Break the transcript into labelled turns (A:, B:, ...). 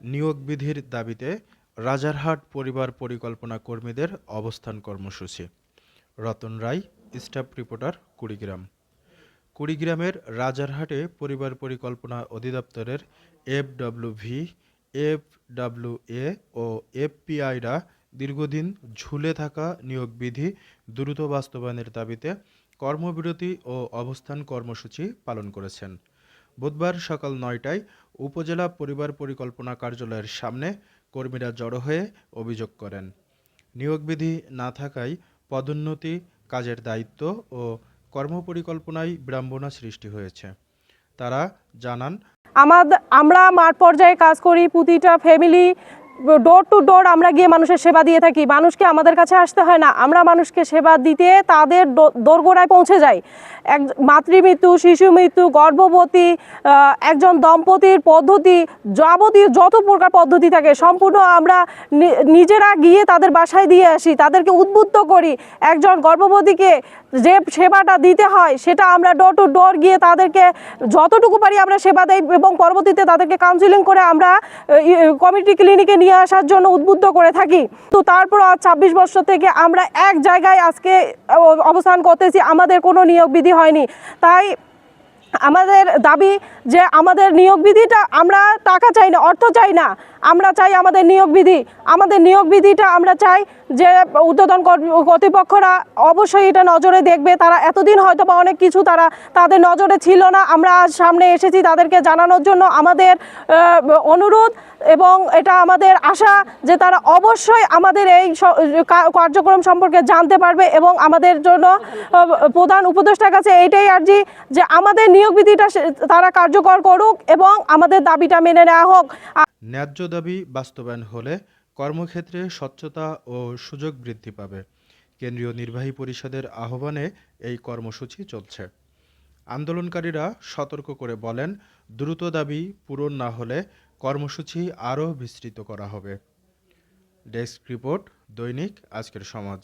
A: নিয়োগ বিধির দাবিতে রাজারহাট পরিবার পরিকল্পনা কর্মীদের অবস্থান কর্মসূচি। Ratan Roy, staff reporter, Kurigram. কুড়িগ্রামের রাজারহাটে পরিবার পরিকল্পনা অধিদপ্তরের এফডব্লিউভি এফডব্লিউএ ও এফপিআইরা দীর্ঘদিন ঝুলে থাকা নিয়োগ বিধি দ্রুত বাস্তবায়নের দাবিতে কর্মবিরতি ও অবস্থান কর্মসূচি পালন করেছেন। বুধবার সকাল নয়টায় উপজেলা পরিবার পরিকল্পনা কার্যালয়ের সামনে কর্মীরা জড়ো হয়ে অভিযোগ করেন। নিয়োগবিধি না থাকায় পদোন্নতি, কাজের দায়িত্ব ও কর্মপরিকল্পনায় বিড়ম্বনা সৃষ্টি হয়েছে। তারা জানান
B: আমাদের আমরা মাঠ পর্যায়ে কাজ করি, প্রতিটা ফ্যামিলি ডোর টু ডোর আমরা গিয়ে মানুষের সেবা দিয়ে থাকি। মানুষকে আমাদের কাছে আসতে হয় না। আমরা মানুষকে সেবা দিতে তাদের দোরগোড়ায় পৌঁছে যাই। এক, মাতৃমৃত্যু, শিশু মৃত্যু, গর্ভবতী একজন দম্পতির পদ্ধতি, যাবতীয় যত প্রকার পদ্ধতি থাকে, সম্পূর্ণ আমরা নিজেরা গিয়ে তাদের বাসায় দিয়ে আসি, তাদেরকে উদ্বুদ্ধ করি। একজন গর্ভবতীকে যে সেবাটা দিতে হয়, সেটা আমরা ডোর টু ডোর গিয়ে তাদেরকে যতটুকু পারি আমরা সেবা দেই এবং পরবর্তীতে তাদেরকে কাউন্সিলিং করে আমরা কমিউনিটি ক্লিনিকে নিয়ে আসার জন্য উদ্বুদ্ধ করে থাকি। তো তারপর আজ ছাব্বিশ বছর থেকে আমরা এক জায়গায় আজকে অবস্থান করতেছি। আমাদের কোনো নিয়োগ বিধি হয়নি। তাই আমাদের দাবি যে আমাদের নিয়োগ বিধিটা আমরা টাকা চাই না, অর্থ চাই না। আমরা চাই আমাদের নিয়োগ বিধি আমাদের নিয়োগ বিধিটা আমরা চাই যে উদ্বোধন কর্তৃপক্ষরা অবশ্যই এটা নজরে দেখবে। তারা এতদিন হয়তো বা অনেক কিছু তারা তাদের নজরে ছিল না। আমরা আজ সামনে এসেছি তাদেরকে জানানোর জন্য আমাদের অনুরোধ এবং এটা আমাদের আশা যে তারা অবশ্যই আমাদের এই কার্যক্রম সম্পর্কে জানতে পারবে এবং আমাদের জন্য প্রধান উপদেষ্টার কাছে এইটাই আর্জি যে আমাদের নিয়োগ বিধিটা তারা কার্যকর করুক এবং আমাদের দাবিটা মেনে নেওয়া হোক।
A: ন্যায্য দাবি বাস্তবায়ন হলে কর্মক্ষেত্রে স্বচ্ছতা ও সুযোগ বৃদ্ধি পাবে। কেন্দ্রীয় নির্বাহী পরিষদের আহ্বানে এই কর্মসূচি চলছে। আন্দোলনকারীরা সতর্ক করে বলেন, দ্রুত দাবি পূরণ না হলে কর্মসূচি আরও বিস্তৃত করা হবে। ডেস্ক রিপোর্ট, দৈনিক আজকের সমাজ।